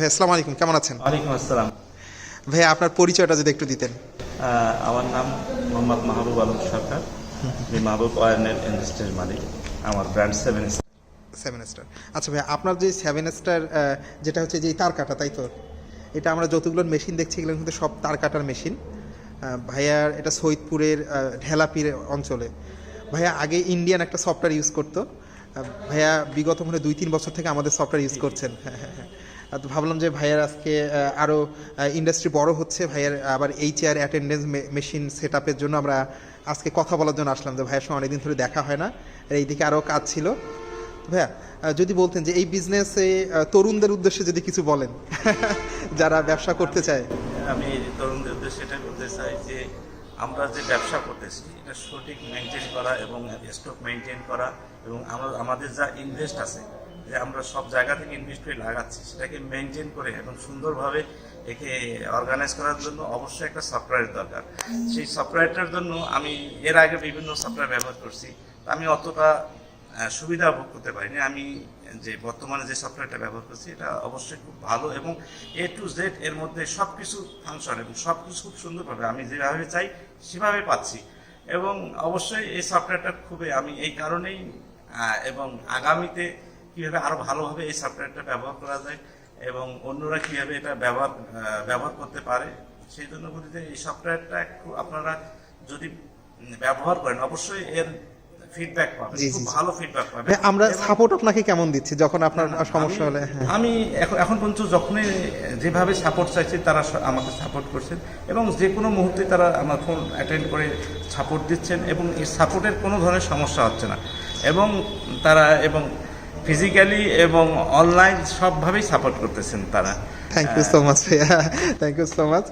ভাই আসসালামু আলাইকুম কেমন আছেন? ওয়ালাইকুম আসসালাম। ভাই আপনার পরিচয়টা যদি একটু দিতেন। আমার নাম মোহাম্মদ মাহবুব আলম সরকার। আমি মাহবুব অয়েল ইন্ডাস্ট্রির মালিক। আমার ব্র্যান্ড সেভেন সেভেন স্টার আচ্ছা ভাই আপনার যে সেভেন স্টার যেটা হচ্ছে যে তার কাটা তাই তো? এটা আমরা যতগুলো মেশিন দেখছি এগুলো কিন্তু সব তার কাটার মেশিন ভাইয়ার এটা সৈয়দপুরের আহ, ঢেলাপির অঞ্চলে। ভাইয়া আগে ইন্ডিয়ান একটা সফটওয়্যার ইউজ করতো। ভাইয়া বিগত মনে দুই তিন বছর থেকে আমাদের সফটওয়্যার ইউজ করছেন। হ্যাঁ হ্যাঁ হ্যাঁ। তো ভাবলাম যে ভাইয়ার আজকে আরও ইন্ডাস্ট্রি বড় হচ্ছে, ভাইয়ার আবার H R attendance machine set আপের জন্য আমরা আজকে কথা বলার জন্য আসলাম যে ভাইয়ের সঙ্গে অনেকদিন ধরে দেখা হয় না এইদিকে আরও কাজ ছিল। ভাইয়া যদি বলতেন যে এই বিজনেসে তরুণদের উদ্দেশ্যে যদি কিছু বলেন, যারা ব্যবসা করতে চায়। আমি তরুণদের উদ্দেশ্যে এটা বলতে চাই যে আমরা যে ব্যবসা করতেছি, এটা সঠিক মেনটেন করা এবং স্টক মেনটেন করা এবং আমাদের যা ইনভেস্ট আছে যে আমরা সব জায়গা থেকে ইনভেস্ট করে লাগাচ্ছি, সেটাকে মেনটেন করে এবং সুন্দরভাবে একে অর্গানাইজ করার জন্য অবশ্যই একটা সফটওয়্যারের দরকার। সেই সফটওয়্যারটার জন্য আমি এর আগে বিভিন্ন সফটওয়্যার ব্যবহার করছি। আমি অতটা সুবিধা ভোগ করতে পারিনি। আমি যে বর্তমানে যে সফটওয়্যারটা ব্যবহার করছি, এটা অবশ্যই খুব ভালো এবং এ টু জেড এর মধ্যে সব কিছু ফাংশন এবং সব কিছু খুব সুন্দরভাবে আমি যেভাবে চাই, সেভাবে পাচ্ছি। এবং অবশ্যই এই সফটওয়্যারটা খুবই, আমি এই কারণেই এবং আগামীতে কীভাবে আরও ভালোভাবে এই সফটওয়্যারটা ব্যবহার করা যায় এবং অন্যরা কীভাবে এটা ব্যবহার ব্যবহার করতে পারে সেই জন্য বলি যে এই সফটওয়্যারটা একটু আপনারা যদি ব্যবহার করেন অবশ্যই এর ফিডব্যাক পাবেন খুব ভালো ফিডব্যাক পাবেন। আমরা সাপোর্ট আপনাকে কেমন দিচ্ছি যখন আপনার সমস্যা হলে? হ্যাঁ। আমি এখন এখন পর্যন্ত যখনই যেভাবে সাপোর্ট চাইছি তারা আমাকে সাপোর্ট করছেন এবং যে কোনো মুহূর্তে তারা আমার ফোন অ্যাটেন্ড করে সাপোর্ট দিচ্ছেন এবং এই সাপোর্টের কোনো ধরনের সমস্যা হচ্ছে না। এবং তারা এবং ফিজিক্যালি এবং অনলাইন সবভাবেই সাপোর্ট করতেছেন তারা। থ্যাংক ইউ সো মাচ ভাইয়া। Thank you so much